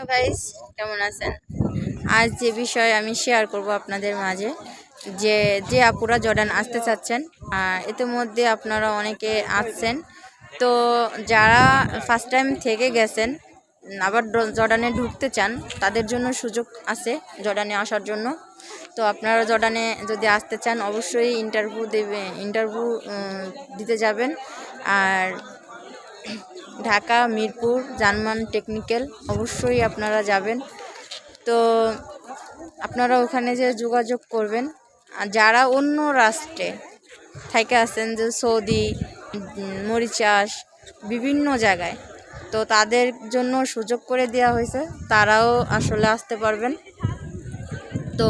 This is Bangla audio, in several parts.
গাইস কেমন আছেন? আজ যে বিষয় আমি শেয়ার করব আপনাদের মাঝে, যে যে আপুরা জর্ডান আসতে চাচ্ছেন ইতিমধ্যে আপনারা অনেকে আসছেন। তো যারা ফার্স্ট টাইম থেকে গেছেন, আবার জর্ডানে ঢুকতে চান, তাদের জন্য সুযোগ আছে জর্ডানে আসার জন্য। তো আপনারা জর্ডানে যদি আসতে চান, অবশ্যই ইন্টারভিউ দেবে ইন্টারভিউ দিতে যাবেন। আর ঢাকা মিরপুর জার্মান টেকনিক্যাল অবশ্যই আপনারা যাবেন। তো আপনারা ওখানে যে যোগাযোগ করবেন আর যারা অন্য রাষ্ট্রে থেকে আছেন যে সৌদি উম, মরিচাস বিভিন্ন জায়গায় তো তাদের জন্য সুযোগ করে দেওয়া হয়েছে তারাও আসলে আসতে পারবেন। তো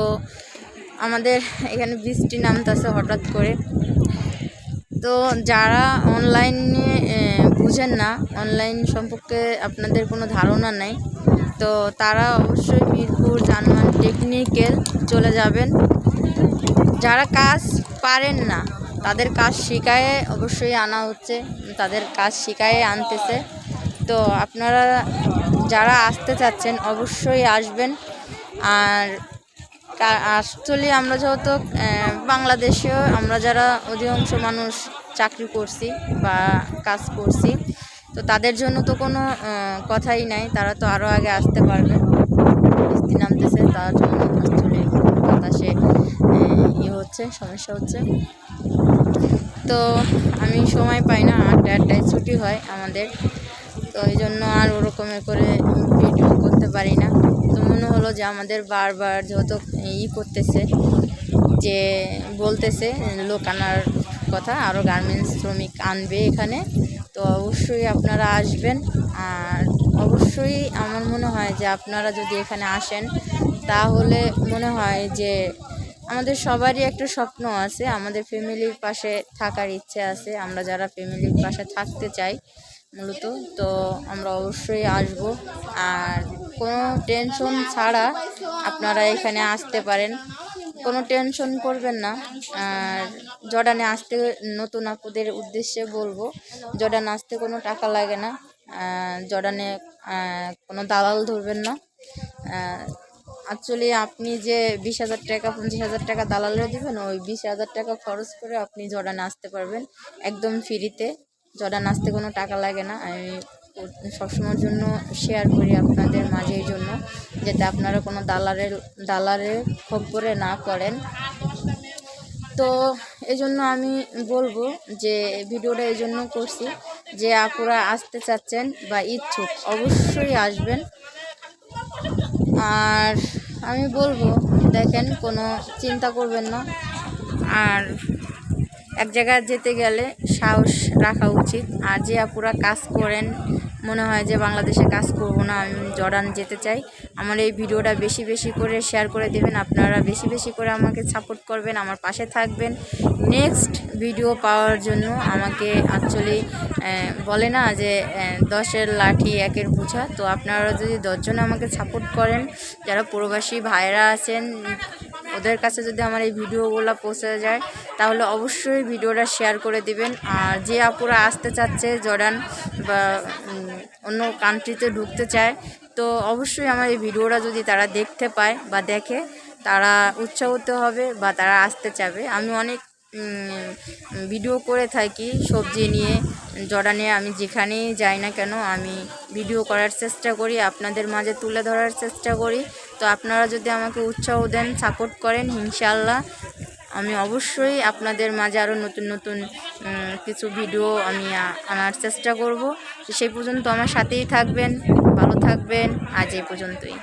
আমাদের এখানে বৃষ্টি নামতেছে হঠাৎ করে। তো যারা অনলাইনে বুঝেন না অনলাইন সম্পর্কে আপনাদের কোনো ধারণা নেই। তো তারা অবশ্যই মিরপুর জার্মান টেকনিক্যাল চলে যাবেন। যারা কাজ পারেন না, তাদের কাজ শিখায়ে অবশ্যই আনা হচ্ছে, তাদের কাজ শিখায়ে আনতেছে। তো আপনারা যারা আসতে চাচ্ছেন, অবশ্যই আসবেন। আর অ্যাকচুয়ালি আমরা যেহেতু বাংলাদেশেও আমরা যারা অধিকাংশ মানুষ চাকরি করছি বা কাজ করছি তো তাদের জন্য তো কোনো কথাই নাই। তারা তো আরও আগে আসতে পারবে। বৃষ্টি নামতেছে, তার জন্য অ্যাকচুয়ালি বাতাসে ইয়ে হচ্ছে, সমস্যা হচ্ছে। তো আমি সময় পাই না আটটা আটটায় ছুটি হয় আমাদের। তো এই জন্য আর ওরকমের করে ভিডিও করতে পারি না। তো মনে হলো যে আমাদের বারবার যেহেতু ই করতেছে, যে বলতেছে, লোক আনার কথা আরও গার্মেন্টস শ্রমিক আনবে এখানে। তো অবশ্যই আপনারা আসবেন। আর অবশ্যই আমার মনে হয় যে আপনারা যদি এখানে আসেন, তাহলে মনে হয় যে আমাদের সবারই একটা স্বপ্ন আছে, আমাদের ফ্যামিলির পাশে থাকার ইচ্ছে আছে, আমরা যারা ফ্যামিলির পাশে থাকতে চাই মূলত, তো আমরা অবশ্যই আসব। আর কোনো টেনশন ছাড়া আপনারা এখানে আসতে পারেন। কোনো টেনশন করবেন না। আর জর্ডানে আসতে নতুন আপুদের উদ্দেশ্যে বলব, জর্ডান আসতে কোনো টাকা লাগে না। জর্ডানে কোনো দালাল ধরবেন না। অ্যাকচুয়ালি আপনি যে বিশ হাজার টাকা পঁচিশ হাজার টাকা দালালে দেবেন, ওই বিশ হাজার টাকা খরচ করে আপনি জর্ডানে আসতে পারবেন একদম ফ্রিতে জর্ডান আসতে কোনো টাকা লাগে না। আমি সবসময়ের জন্য শেয়ার করি আপনাদের মাঝে জন্য, যাতে আপনারা কোনো দালালের দালালের খপ্পরে না করেন তো এই জন্য আমি বলব যে, ভিডিওটা এই জন্য করছি যে, আপুরা আসতে চাচ্ছেন বা ইচ্ছুক, অবশ্যই আসবেন। আর আমি বলব, দেখেন, কোনো চিন্তা করবেন না। আর এক জায়গায় যেতে গেলে সাহস রাখা উচিত। আর যে আপুরা কাজ করেন মনে হয় যে বাংলাদেশে কাজ করব না, আমি জর্ডান যেতে চাই। আমার এই ভিডিওটা বেশি বেশি করে শেয়ার করে দেবেন, আপনারা বেশি বেশি করে আমাকে সাপোর্ট করবেন, আমার পাশে থাকবেন। নেক্সট ভিডিও পাওয়ার জন্য আমাকে অ্যাকচুয়ালি বলে না যে দশের লাঠি একের বোঝা। তো আপনারা যদি দশজন আমাকে সাপোর্ট করেন, যারা প্রবাসী ভাইরা আছেন ওদের কাছে যদি আমার এই ভিডিওগুলো পৌঁছে যায়, তাহলে অবশ্যই ভিডিওটা শেয়ার করে দিবেন। আর যে আপুরা আসতে চাচ্ছে, জর্ডান বা অন্য কান্ট্রিতে ঢুকতে চায়, তো অবশ্যই আমার এই ভিডিওটা যদি তারা দেখতে পায় বা দেখে, তারা উৎসাহিত হবে বা তারা আসতে চাবে। আমি অনেক ভিডিও করে থাকি সবজি নিয়ে। জর্ডানে আমি যেখানেই যাই না কেন, আমি ভিডিও করার চেষ্টা করি, আপনাদের মাঝে তুলে ধরার চেষ্টা করি। তো আপনারা যদি আমাকে উৎসাহ দেন সাপোর্ট করেন ইনশাল্লাহ আমি অবশ্যই আপনাদের মাঝে আরও নতুন নতুন কিছু ভিডিও আমি আনার চেষ্টা করব। সেই পর্যন্ত আমার সাথেই থাকবেন, ভালো থাকবেন। আজ এই পর্যন্তই।